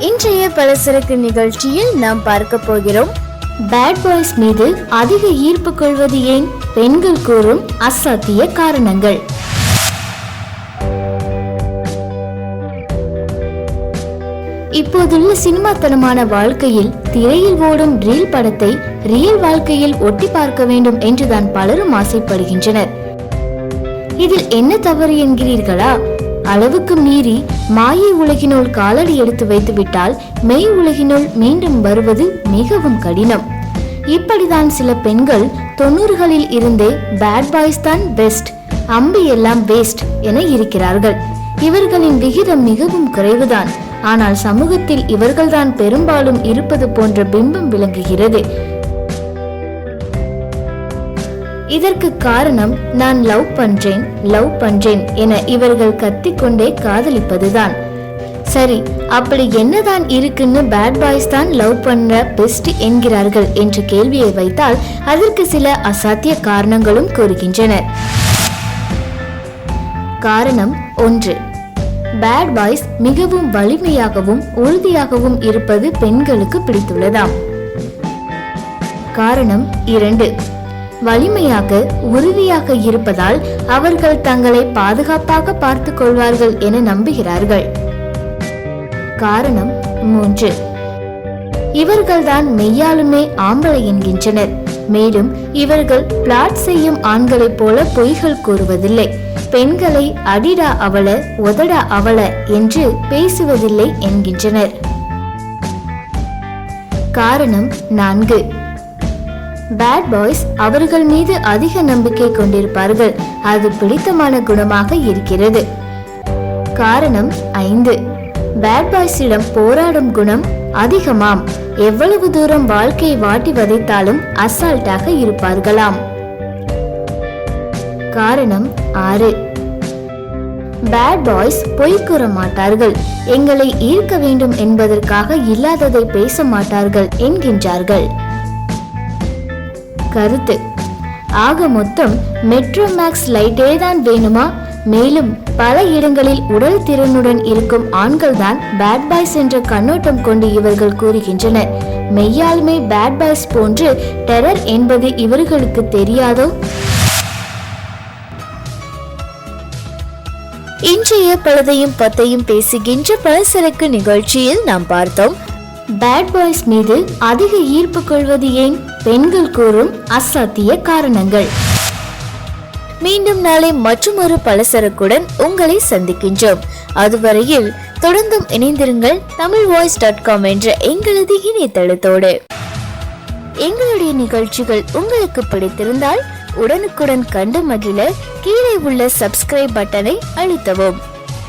இன்றைய பலசரக்கு நிகழ்ச்சியில் நாம் பார்க்க போகிறோம். பேட் பாய்ஸ் மீது அதிக ஈர்ப்பு கொள்வது ஏன்? பெண்கள் கூறும் அசாத்திய காரணங்கள். இப்போதுள்ள சினிமாத்தனமான வாழ்க்கையில் திரையில் ஓடும் ரீல் படத்தை ரியல் வாழ்க்கையில் ஒட்டி பார்க்க வேண்டும் என்றுதான் பலரும் ஆசைப்படுகின்றனர். இதில் என்ன தவறு என்கிறீர்களா? அளவுக்கு மீறி மாயை உலகினுள் காலடி எடுத்து வைத்துவிட்டால் மெய் உலகினுள் மீண்டும் வருவது மிகவும் கடினம். இப்படிதான் சில பெண்கள் தொண்ணூறுகளில் இருந்தே பேட் பாய்ஸ் தான் பெஸ்ட் அம்பி எல்லாம் வேஸ்ட் என இருக்கிறார்கள். இவர்களின் விகிதம் மிகவும் குறைவுதான். ஆனால் சமூகத்தில் இவர்கள்தான் பெரும்பாலும் இருப்பது போன்ற பிம்பம் விளங்குகிறது. இதற்கு காரணம் நான் லவ் பண்றேன் லவ் பண்றேன் என இவர்கள் கத்திக்கொண்டே காதலிப்பதுதான். சரி அப்படி என்னதான் இருக்குன்னு பேட் பாய்ஸ் தான் லவ் பண்ற பெஸ்ட் என்கிறார்கள் என்ற கேள்வியை வைத்தால் அதற்கு சில அசாத்திய காரணங்களும் கூறுகின்றனர் காரணம் ஒன்று. பேட் பாய்ஸ் மிகவும் வலிமையாகவும் உறுதியாகவும் இருப்பது பெண்களுக்கு பிடித்துள்ளதாம். காரணம் இரண்டு. வலிமையாக உறுதியாக இருப்பதால் அவர்கள் தங்களை பாதுகாப்பாக பார்த்து கொள்வார்கள் என நம்புகிறார்கள். காரணம் மூன்று. இவர்கள்தான் மெய்யாலுமே ஆம்பளை என்கின்றனர். மேலும் இவர்கள் பிளாட் செய்யும் ஆண்களைப் போல பொய்கள் கூறுவதில்லை. பெண்களை அடிடா அவள உதடா அவள என்று பேசுவதில்லை என்கின்றனர். காரணம் நான்கு. பேட் பாய்ஸ் அவர்கள் மீது அதிக நம்பிக்கை கொண்டிருப்பார்கள். அது பிடித்தமான குணமாக இருக்கிறது. காரணம் ஐந்து. பேட் பாய்ஸிடம் போராடும் குணம் அதிகமாம். எவ்வளவு தூரம் வாழ்க்கையை வாட்டி வதைத்தாலும் அசால்ட்டாக இருப்பார்களாம். காரணம் ஆறு. பேட் பாய்ஸ் பொய் கூற மாட்டார்கள். எங்களை ஈர்க்க வேண்டும் என்பதற்காக இல்லாததை பேச மாட்டார்கள் என்கின்றார்கள். கருத்து. ஆக மொத்தம் மெட்ரோ மேக்ஸ் லைட்டே தான் வேணுமா? மேலும் பல இடங்களில் உடல் திறனுடன் இருக்கும் ஆண்கள் தான் பேட் பாய்ஸ் என்ற கண்ணோட்டம் கொண்டு இவர்கள் கூறுகின்றனர். மெய்யாலுமே பேட் பாய்ஸ் போன்று டெரர் என்பது இவர்களுக்கு தெரியாதோ? இன்றைய பழுதையும் பத்தையும் பேசுகின்ற பலசரக்கு நிகழ்ச்சியில் நாம் பார்த்தோம் பேட் பாய்ஸ் மீது அதிக ஈர்ப்பு கொள்வது ஏன்? பெண்கள் கூறும் அசாத்திய காரணங்கள். மீண்டும் நாளை மற்றொரு பலசரக்குடன் உங்களை சந்திக்கின்றோம். அதுவரையில் தொடர்ந்தும் இணைந்திருங்கள் தமிழ் வாய்ஸ் டாட் காம் என்ற எங்களது இணையதளத்தோடு. எங்களுடைய நிகழ்ச்சிகள் உங்களுக்கு பிடித்திருந்தால் உடனுக்குடன் கண்டு மகிழ கீழே உள்ள சப்ஸ்கிரைப் பட்டனை அழுத்தவும்.